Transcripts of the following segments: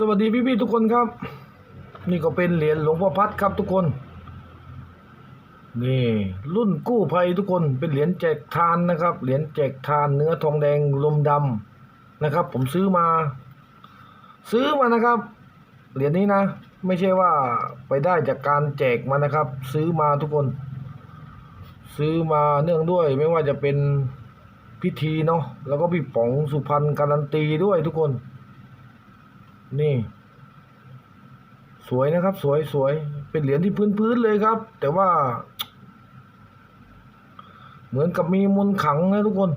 สวัสดีพี่ๆทุกคนครับ นี่ก็เป็นเหรียญหลวงพ่อพัดครับทุกคน นี่ รุ่นกู้ภัยทุกคนเป็นเหรียญแจกทานนะครับ เหรียญแจกทานเนื้อทองแดงลมดำนะครับ ผมซื้อมา ซื้อมานะครับ เหรียญนี้นะ ไม่ใช่ว่าไปได้จากการแจกมานะครับ ซื้อมาทุกคน ซื้อมาเนื่องด้วยไม่ว่าจะเป็นพิธีเนาะแล้วก็พี่ป๋องสุพรรณการันตีด้วยทุกคน นี่ สวยนะครับ สวยสวย เป็นเหรียญที่พื้นพื้นๆเลยครับ แต่ว่า เหมือนกับมีมนขังนะทุกคน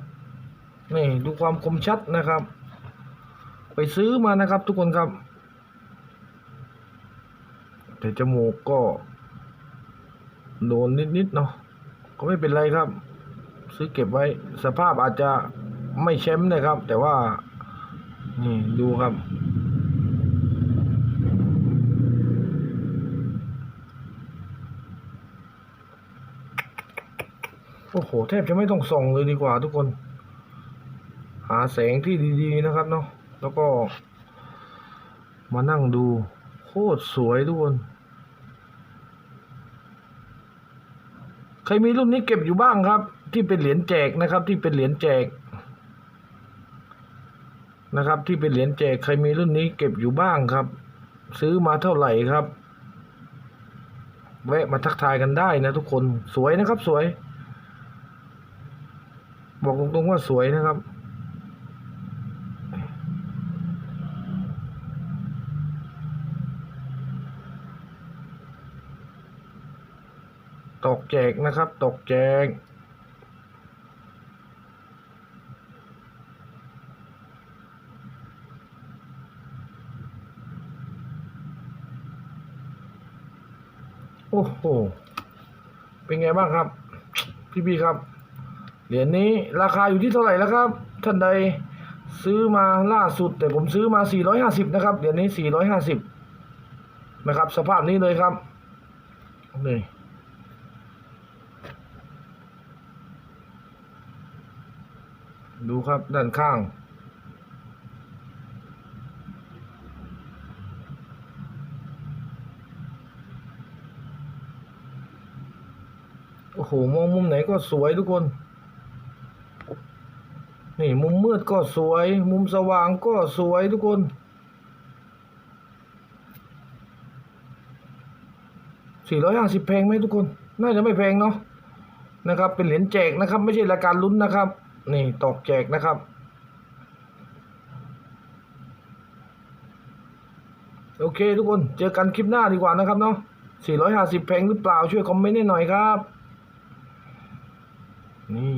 นี่ดูความคมชัดนะครับ ไปซื้อมานะครับ ทุกคนครับ แต่จมูกก็ โดนนิดๆเนาะก็ไม่เป็นไรครับ ซื้อเก็บไว้ สภาพอาจจะไม่แชมป์นะครับ แต่ว่า นี่ดูครับ โอ้โหแทบจะไม่ต้องส่องเลยดีกว่าทุกคน หาแสงที่ดีๆนะครับเนาะแล้วก็มานั่งดูโคตรสวยทุกคน ใครมีรุ่นนี้เก็บอยู่บ้างครับ ที่เป็นเหรียญแจกนะครับ ที่เป็นเหรียญแจกนะครับ ที่เป็นเหรียญแจกใครมีรุ่นนี้เก็บอยู่บ้างครับ ซื้อมาเท่าไหร่ครับ แวะมาทักทายกันได้นะทุกคนสวยนะครับสวย บอกตรงๆว่าสวยนะครับ ตกแจกนะครับ ตกแจกโอ้โห เป็นไงบ้างครับ พี่พี่ๆครับ เหรียญนี้ราคาอยู่ที่เท่าไหร่แล้วครับ ท่านใดซื้อมาล่าสุด แต่ผมซื้อมา 450 นะครับ เหรียญนี้ 450 นะครับ สภาพนี้เลยครับนี่ดูครับด้านข้าง โอ้โห มองมุมไหนก็สวยทุกคน นี่ มุมมืดก็สวย มุมสว่างก็สวยทุกคน สี่ร้อยห้าสิบแพงไหมทุกคน น่าจะไม่แพงเนาะ นะครับ เป็นเหรียญแจกนะครับ ไม่ใช่รายการลุ้นนะครับ นี่ตอกแจกนะครับ โอเคทุกคน เจอกันคลิปหน้าดีกว่านะครับเนาะสี่ร้อยห้าสิบแพงหรือเปล่า ช่วยคอมเมนต์ให้หน่อยครับ นี่